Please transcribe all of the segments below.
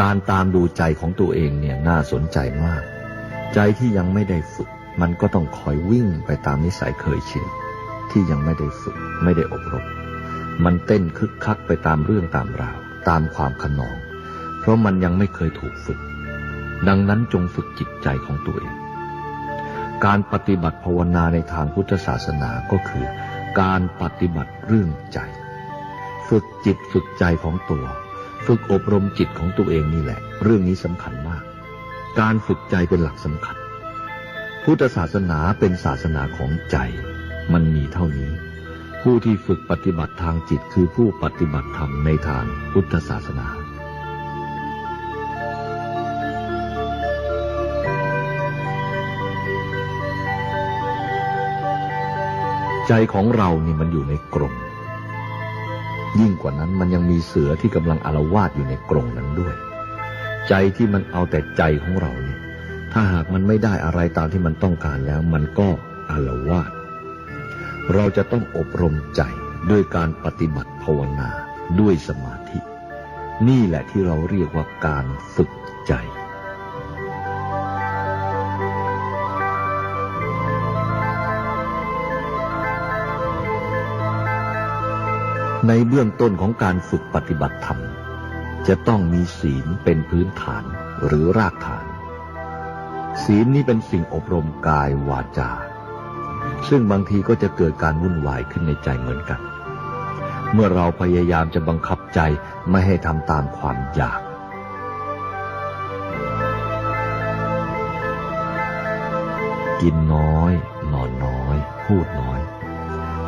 การตามดูใจของตัวเองเนี่ยน่าสนใจมาก ใจที่ยังไม่ได้ฝึก มันก็ต้องคอยวิ่งไปตามนิสัยเคยชินที่ยังไม่ได้ฝึกไม่ได้อบรม มันเต้นคึกคักไปตามเรื่องตามราว ตามความขนอง เพราะมันยังไม่เคยถูกฝึก ดังนั้นจงฝึกจิตใจของตัวเอง การปฏิบัติภาวนาในทางพุทธศาสนาก็คือ การปฏิบัติเรื่องใจ ฝึกจิตฝึกใจของตัว ฝึกอบรมจิตของตัวเองนี่แหละ เรื่องนี้สำคัญมาก การฝึกใจเป็นหลักสำคัญ พุทธศาสนาเป็นศาสนาของใจ มันมีเท่านี้ ผู้ที่ฝึกปฏิบัติทางจิตคือผู้ปฏิบัติธรรมในทางพุทธศาสนาใจของเรานี่มันอยู่ในกรง ยิ่งกว่านั้นมันยังมีเสือที่กำลังอารวาสอยู่ในกรงนั้นด้วย ใจที่มันเอาแต่ใจของเราเนี่ยถ้าหากมันไม่ได้อะไรตามที่มันต้องการแล้ว มันก็อารวาสเราจะต้องอบรมใจด้วยการปฏิบัติภาวนาด้วยสมาธิ นี่แหละที่เราเรียกว่าการฝึกใจ ในเบื้องต้นของการฝึกปฏิบัติธรรม จะต้องมีศีลเป็นพื้นฐานหรือรากฐาน ศีลนี้เป็นสิ่งอบรมกายวาจา ซึ่งบางทีก็จะเกิดการวุ่นวายขึ้นในใจเหมือนกัน เมื่อเราพยายามจะบังคับใจไม่ให้ทำตามความอยากกินน้อย นอนน้อย พูดน้อย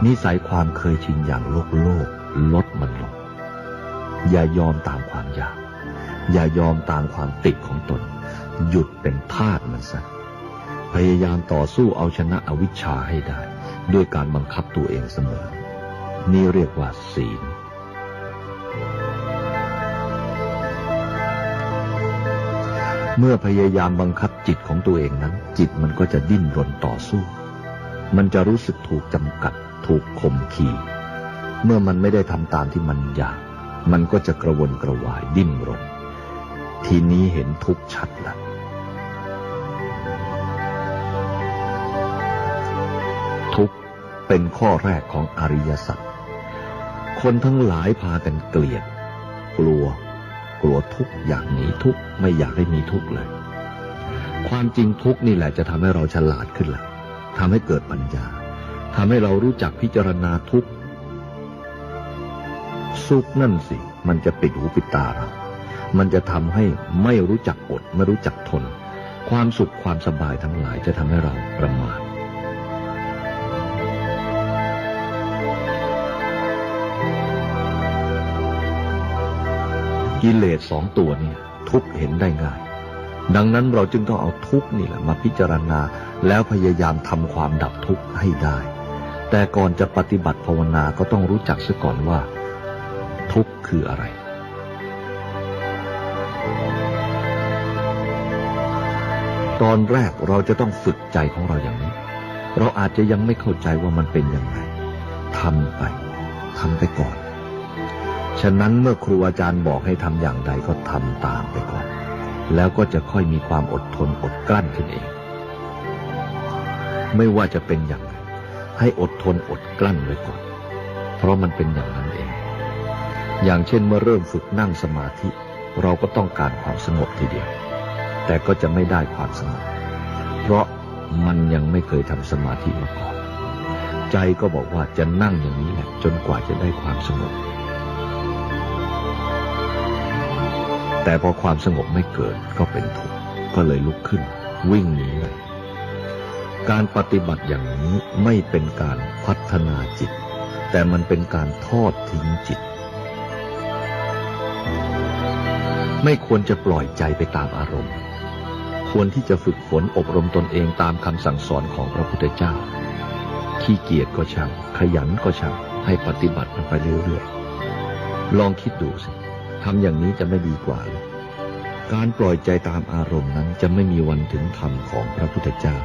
นิสัยความเคยชินอย่างโลกโลก ลดมันลง อย่ายอมตามความอยาก อย่ายอมตามความติดของตน หยุดเป็นทาสมันซะพยายามต่อสู้เอาชนะอวิชชาให้ได้ ด้วยการบังคับตัวเองเสมอ นี่เรียกว่าศีลเมื่อพยายามบังคับจิตของตัวเองนั้น จิตมันก็จะดิ้นรนต่อสู้ มันจะรู้สึกถูกจำกัด ถูกข่มขี เมื่อมันไม่ได้ทำตามที่มันอยาก มันก็จะกระวนกระวายดิ้นรน ทีนี้เห็นทุกข์ชัดละทุกข์เป็นข้อแรกของอริยสัจ คนทั้งหลายพากันเกลียด กลัว กลัวทุกข์อยากหนีทุกข์ไม่อยากให้มีทุกข์เลย ความจริงทุกข์นี่แหละจะทำให้เราฉลาดขึ้นล่ะทำให้เกิดปัญญาทำให้เรารู้จักพิจารณาทุกข์ สุขนั่นสิ มันจะปิดหูปิดตาเรา มันจะทำให้ไม่รู้จักอดไม่รู้จักทน ความสุขความสบายทั้งหลายจะทำให้เราประมาทกิเลสสองตัวนี่ทุกเห็นได้ง่าย ดังนั้นเราจึงต้องเอาทุกข์นี่แหละมาพิจารณาแล้วพยายามทำความดับทุกข์ให้ได้ แต่ก่อนจะปฏิบัติภาวนาก็ต้องรู้จักซะก่อนว่า ทุกข์คืออะไร ตอนแรกเราจะต้องฝึกใจของเราอย่างนี้ เราอาจจะยังไม่เข้าใจว่ามันเป็นยังไงทำไปทำไปก่อน ฉะนั้นเมื่อครูอาจารย์บอกให้ทำอย่างใดก็ทำตามไปก่อน แล้วก็จะค่อยมีความอดทนอดกลั้นขึ้นเอง ไม่ว่าจะเป็นอย่างไรให้อดทนอดกลั้นไว้ก่อน เพราะมันเป็นอย่างนั้น อย่างเช่นเมื่อเริ่มฝึกนั่งสมาธิ เราก็ต้องการความสงบทีเดียว แต่ก็จะไม่ได้ความสงบ เพราะมันยังไม่เคยทำสมาธิมาก่อน ใจก็บอกว่าจะนั่งอย่างนี้แหละจนกว่าจะได้ความสงบ แต่พอความสงบไม่เกิดก็เป็นทุกข์ก็เลยลุกขึ้น วิ่งหนีเลยการปฏิบัติอย่างนี้ไม่เป็นการพัฒนาจิต แต่มันเป็นการทอดทิ้งจิต ไม่ควรจะปล่อยใจไปตามอารมณ์ ควรที่จะฝึกฝนอบรมตนเองตามคำสั่งสอนของพระพุทธเจ้า ขี้เกียจก็ช่าง ขยันก็ช่าง ให้ปฏิบัติมันไปเรื่อยๆ ลองคิดดูสิทำอย่างนี้จะไม่ดีกว่าหรือการปล่อยใจตามอารมณ์นั้นจะไม่มีวันถึงธรรมของพระพุทธเจ้า